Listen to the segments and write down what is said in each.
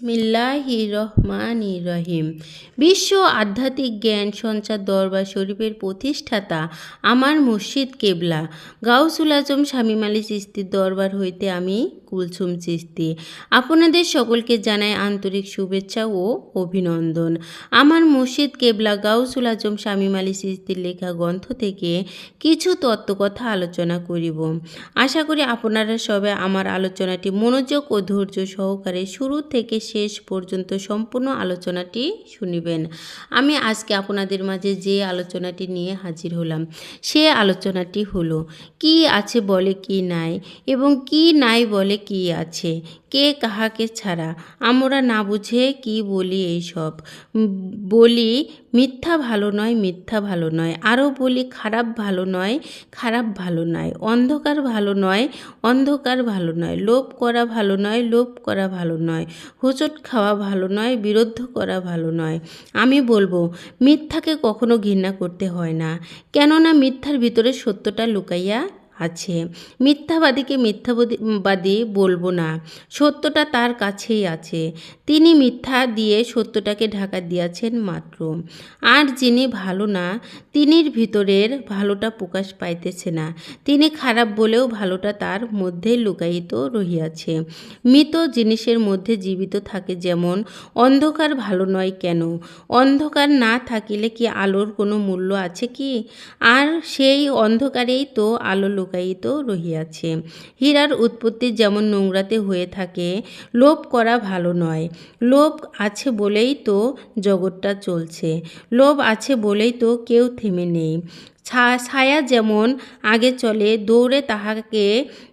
মিল্লাহি রহমান রহিম বিশ্ব আধ্যাত্মিক জ্ঞান সঞ্চার দরবার শরীফের প্রতিষ্ঠাতা আমার মসজিদ কেবলা। গাউসুল আজম স্বামী মালিক ইস্তির দরবার হইতে আমি কুলসুম চিস্তি আপনাদের সকলকে জানাই আন্তরিক শুভেচ্ছা ও অভিনন্দন। আমার মুর্শিদ কেবলা গাউসুল আজম শামীম আলী চিস্তির লেখা গ্রন্থ থেকে কিছু তত্ত্বকথা আলোচনা করিব। আশা করি আপনারা সবাই আমার আলোচনাটি মনোযোগ ও ধৈর্য সহকারে শুরু থেকে শেষ পর্যন্ত সম্পূর্ণ আলোচনাটি শুনিবেন। আমি আজকে আপনাদের মাঝে যে আলোচনাটি নিয়ে হাজির হলাম, সে আলোচনাটি হলো, কি আছে বলে কি নাই এবং কি নাই বলে কি আছে? কে কাহাকে ছাড়া? আমরা না বুঝে কি বলি এইসব? বলি, মিথ্যা ভালো নয়, মিথ্যা ভালো নয়। আরও বলি, খারাপ ভালো নয়, খারাপ ভালো নয়। অন্ধকার ভালো নয়, অন্ধকার ভালো নয়। লোভ করা ভালো নয়, লোভ করা ভালো নয়। হোঁচট খাওয়া ভালো নয়, বিরুদ্ধ করা ভালো নয়। আমি বলব, মিথ্যাকে কখনো ঘৃণা করতে হয় না। কেননা মিথ্যার ভিতরে সত্যটা লুকাইয়া আছে। মিথ্যাবাদীকে মিথ্যাবাদী বলব না। সত্যটা তার কাছেই আছে। তিনি মিথ্যা দিয়ে সত্যটাকে ঢাকা দিয়াছেন মাত্র। আর যিনি ভালো না, তিনির ভিতরের ভালোটা প্রকাশ পাইতেছে না। তিনি খারাপ বলেও ভালোটা তার মধ্যে লুকায়িত রহিয়াছে। মৃত জিনিসের মধ্যে জীবিত থাকে যেমন, অন্ধকার ভালো নয় কেন? অন্ধকার না থাকিলে কি আলোর কোনো মূল্য আছে কি? আর সেই অন্ধকারেই তো আলো লুকায়িত রহিয়াছে। হীরার উৎপত্তি যেমন নোংরাতে হয়ে থাকে লোভ করা ভালো নয়। লোভ আছে বলেই তো জগৎটা চলছে। লোভ আছে বলেই তো কেউ থেমে নেই। ছায়া যেমন আগে চলে, দৌড়ে তাহাকে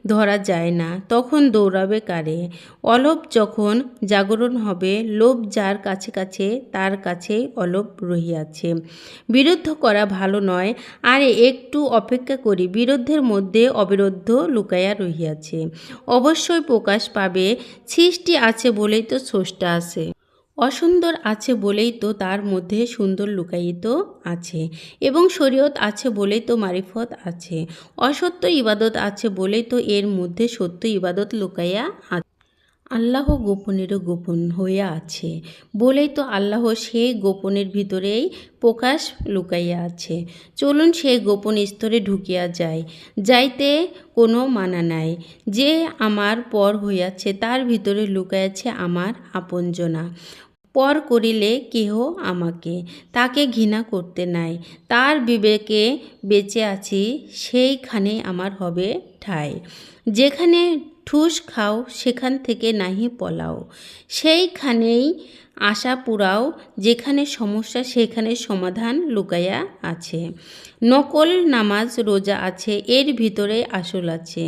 ধরা যায় না, তখন দৌড়াবে কারে? অলোভ যখন জাগরণ হবে, লোভ যার কাছে কাছে, তার কাছে অলোভ রহিয়াছে। বিরুদ্ধ করা ভালো নয়, আর একটু অপেক্ষা করি, বিরুদ্ধের মধ্যে অবিরুদ্ধ লুকাইয়া রহিয়াছে। অবশ্যই প্রকাশ পাবে সৃষ্টি আছে বলেই তো স্রষ্টা আছে। অসুন্দর আছে বলেই তো তার মধ্যে সুন্দর লুকায়িত আছে এবং শরীয়ত আছে বলেই তো মারিফত আছে। অসত্য ইবাদত আছে বলেই তো এর মধ্যে সত্য ইবাদত লুকাইয়া আছে আল্লাহ গোপনেরও গোপন হইয়া আছে বলেই তো আল্লাহ সেই গোপনের ভিতরেই প্রকাশ লুকাইয়া আছে। চলুন সেই গোপন স্তরে ঢুকিয়া যায় যাইতে কোনো মানা নাই। যে আমার পর হইয়াছে তার ভিতরে লুকাইয়াছে আমার আপনজনা। পর করিলে কেহ আমাকে? তাকে ঘৃণা করতে নাই। তার বিবেকে বেঁচে আছি, সেইখানে আমার হবে ঠাই। যেখানে ঠুস খাও, সেখান থেকে নাহি পলাও। সেইখানেই আশা পুরাও যেখানে সমস্যা সেখানে সমাধান লুকাইয়া আছে। নকল নামাজ রোজা আছে, এর ভিতরে আসল আছে।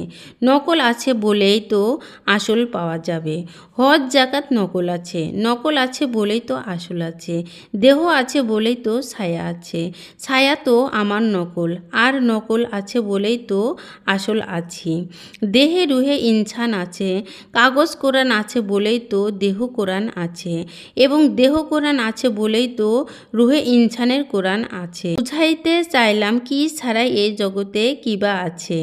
নকল আছে বলেই তো আসল পাওয়া যাবে। হজ জাকাত নকল আছে। নকল আছে বলেই তো আসল আছে। দেহ আছে বলেই তো ছায়া আছে। ছায়া তো আমার নকল, আর নকল আছে বলেই তো আসল আছি। দেহে রুহে ইনসান আছে, কাগজ কোরআন আছে বলেই তো দেহ কোরআন আছে। এবং দেহ কোরআন আছে বলেই তো রুহে ইনসানের কোরআন আছে। বুঝাইতে চাইলাম কি ছাড়া এই জগতে কিবা আছে?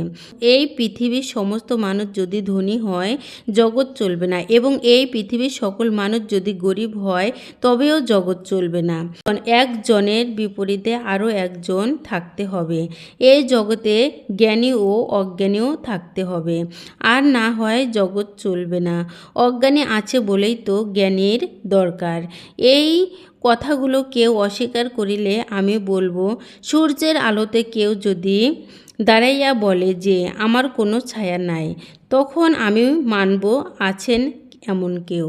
এই পৃথিবীর সমস্ত মানুষ যদি ধনী হয়, জগৎ চলবে না। এবং এই পৃথিবীর সকল মানুষ যদি গরিব হয়, তবেও জগৎ চলবে না। একজনের বিপরীতে আরও একজন থাকতে হবে। এই জগতে জ্ঞানী ও অজ্ঞানীও থাকতে হবে। আর না হয় জগৎ চলবে না। অজ্ঞানী আছে বলেই তো জ্ঞানীর দরকার। এই কথাগুলো কেউ অস্বীকার করিলে আমি বলব, সূর্যের আলোতে কেউ যদি দাঁড়াইয়া বলে যে, আমার কোনো ছায়া নাই তখন আমি মানব আছেন এমন কেউ।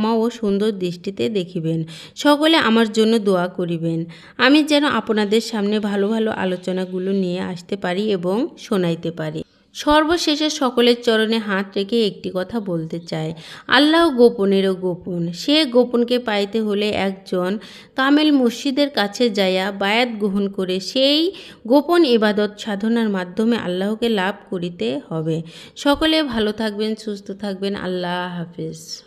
ও সুন্দর দৃষ্টিতে দেখিবেন। সকলে আমার জন্য দোয়া করিবেন। আমি যেন আপনাদের সামনে ভালো ভালো আলোচনাগুলো নিয়ে আসতে পারি এবং শোনাইতে পারি। সর্বশেষে সকলের চরণে হাত রেখে একটি কথা বলতে চাই। আল্লাহ গোপনেরও গোপন। সে গোপনকে পাইতে হলে একজন কামেল মসজিদের কাছে যাইয়া বায়াত গ্রহণ করে সেই গোপন ইবাদত সাধনার মাধ্যমে আল্লাহকে লাভ করিতে হবে। সকলে ভালো থাকবেন, সুস্থ থাকবেন। আল্লাহ হাফিজ।